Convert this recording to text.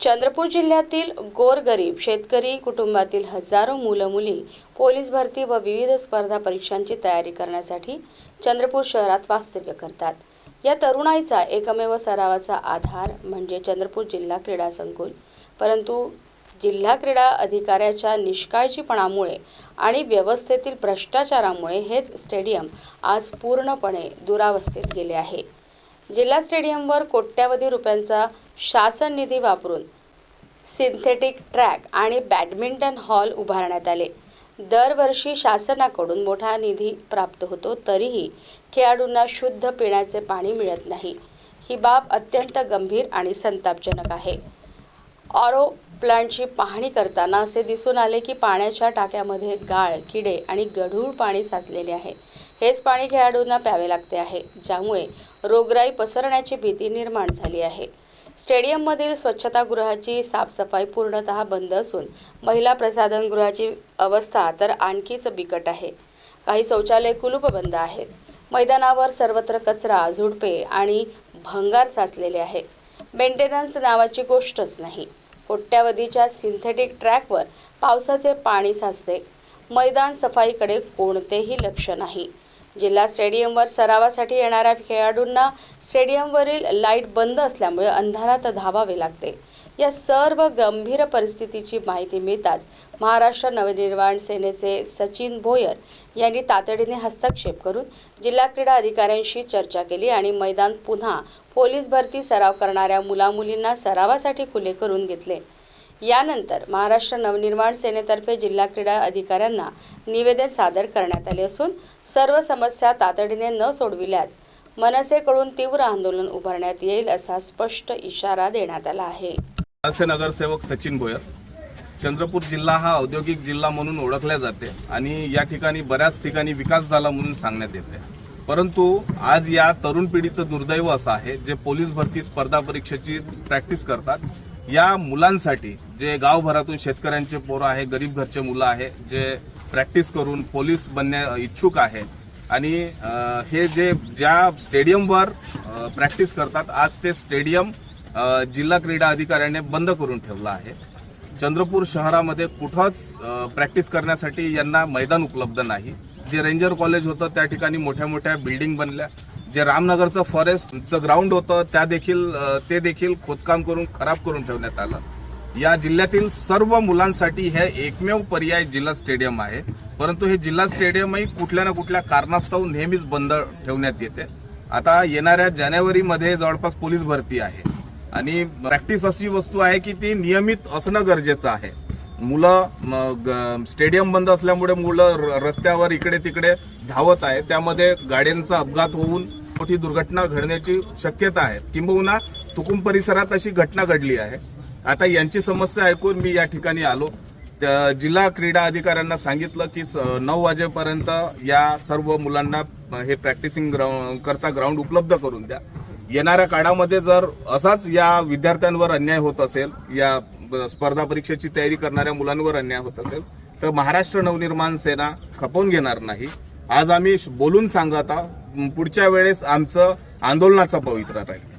चंद्रपूर जिल्ह्यातील गोरगरीब शेतकरी कुटुंबातील हजारो मुलं मुली पोलीस भरती व विविध स्पर्धा परीक्षांची तयारी करण्यासाठी चंद्रपूर शहरात वास्तव्य करतात. या तरुणाईचा एकमेव सरावाचा आधार म्हणजे चंद्रपूर जिल्हा क्रीडा संकुल. परंतु जिल्हा क्रीडा अधिकाऱ्याच्या निष्काळजीपणामुळे आणि व्यवस्थेतील भ्रष्टाचारामुळे हेच स्टेडियम आज पूर्णपणे दुरावस्थेत गेले आहे. जिल्हा स्टेडियमवर कोट्यावधी रुपयांचा शासन निधी वापरून सिंथेटिक ट्रॅक आणि बॅडमिंटन हॉल उभारण्यात आले. दरवर्षी शासनाकडून मोठा निधी प्राप्त होतो तरीही खेळाडूंना शुद्ध पिण्याचे पाणी मिळत नाही. ही बाब अत्यंत गंभीर आणि संतापजनक आहे. ऑरो प्लांटची पाहणी करताना असे दिसून आले की पाण्याच्या टाक्यामध्ये गाळ किडे आणि गढूळ पाणी साचलेले आहे. हेच पाणी खेळाडूंना प्यावे लागते आहे ज्यामुळे रोगराई पसरण्याची भीती निर्माण झाली आहे. स्टेडियममधील स्वच्छतागृहाची साफसफाई पूर्णतः बंद असून महिला प्रसाधनगृहाची अवस्था तर आणखीच बिकट आहे. काही शौचालय कुलूप बंद आहेत. मैदानावर सर्वत्र कचरा झुडपे आणि भंगार साचलेले आहे मेंटेनन्स नावाची गोष्टच नाही. कोट्यावधीच्या सिंथेटिक ट्रॅकवर पावसाचे पाणी साचते. मैदान सफाईकडे कोणतेही लक्ष नाही. जिल्हा स्टेडियमवर सरावासाठी येणाऱ्या खेळाडूंना स्टेडियमवरील लाइट बंद असल्यामुळे अंधारात धावावे लागते. या सर्व गंभीर परिस्थितीची माहिती मिळताच महाराष्ट्र नवनिर्माण सेनेचे सचिन भोयर यांनी तातडीने हस्तक्षेप करून जिल्हा क्रीडा अधिकाऱ्यांशी चर्चा केली आणि मैदान पुन्हा पोलीस भरती सराव करणाऱ्या मुलामुलींना सरावासाठी खुले करून घेतले. यानंतर महाराष्ट्र नवनिर्माण सेनेतर्फे जिल्हा क्रीडा अधिकाऱ्यांना निवेदन सादर करण्यात आले असून सर्व समस्या तातडीने न सोडविल्यास मनसेकडून तीव्र आंदोलन उभारण्यात येईल असा स्पष्ट इशारा देण्यात आला आहे. मनसे नगरसेवक सचिन भोयर चंद्रपूर जिल्हा हा औद्योगिक जिल्हा म्हणून ओळखल्या जाते आणि या ठिकाणी बऱ्याच ठिकाणी विकास झाला म्हणून सांगण्यात येते. परंतु आज या तरुण पिढीचं दुर्दैव असं आहे जे पोलीस भरती स्पर्धा परीक्षेची प्रॅक्टिस करतात या मुलांसाठी जे गावभरातून शेतकऱ्यांचे पोरं आहे गरीब घरचे मुलं आहे जे प्रॅक्टिस करून पोलीस बनण्या इच्छुक आहे आणि हे जे ज्या स्टेडियमवर प्रॅक्टिस करतात आज ते स्टेडियम जिल्हा क्रीडा अधिकाऱ्याने बंद करून ठेवलं आहे. चंद्रपूर शहरामध्ये कुठंच प्रॅक्टिस करण्यासाठी यांना मैदान उपलब्ध नाही. जे रेंजर कॉलेज होतं त्या ठिकाणी मोठ्या मोठ्या बिल्डिंग बनल्या. जे रामनगरचं फॉरेस्टचं ग्राउंड होतं त्या देखील ते देखील खोदकाम करून खराब करून ठेवण्यात आलं. या जिल्ह्यातील सर्व मुलांसाठी हे एकमेव पर्याय जिल्हा स्टेडियम आहे. परंतु हे जिल्हा स्टेडियमही कुठल्या ना कुठल्या कारणास्तव नेहमीच बंद ठेवण्यात येते. आता येणाऱ्या जानेवारीमध्ये जवळपास पोलीस भरती आहे. आणि प्रॅक्टिस अशी वस्तू आहे की ती नियमित असणं गरजेचं आहे. मुलं ग- स्टेडियम बंद असल्यामुळे मुलं र- रस्त्यावर इकडे तिकडे धावत आहे त्यामध्ये गाड्यांचा अपघात होऊन मोठी दुर्घटना घडण्याची शक्यता आहे. किंबहुना तुकुम परिसरात अशी घटना घडली आहे. आता यांची समस्या ऐकून मी या ठिकाणी आलो. त्या जिल्हा क्रीडा अधिकाऱ्यांना सांगितलं की स- नऊ वाजेपर्यंत या सर्व मुलांना हे प्रॅक्टिसिंग ग्राउंड करता ग्राउंड उपलब्ध करून द्या. येणाऱ्या काळामध्ये जर असाच या विद्यार्थ्यांवर अन्याय होत असेल या स्पर्धा परीक्षेची तयारी करणाऱ्या मुलांवर अन्याय होत असेल तर महाराष्ट्र नवनिर्माण सेना खपवून घेणार नाही. आज आम्ही बोलून सांगत आहोत पुढच्या वेळेस आमचं आंदोलनाचा पवित्रा राहील.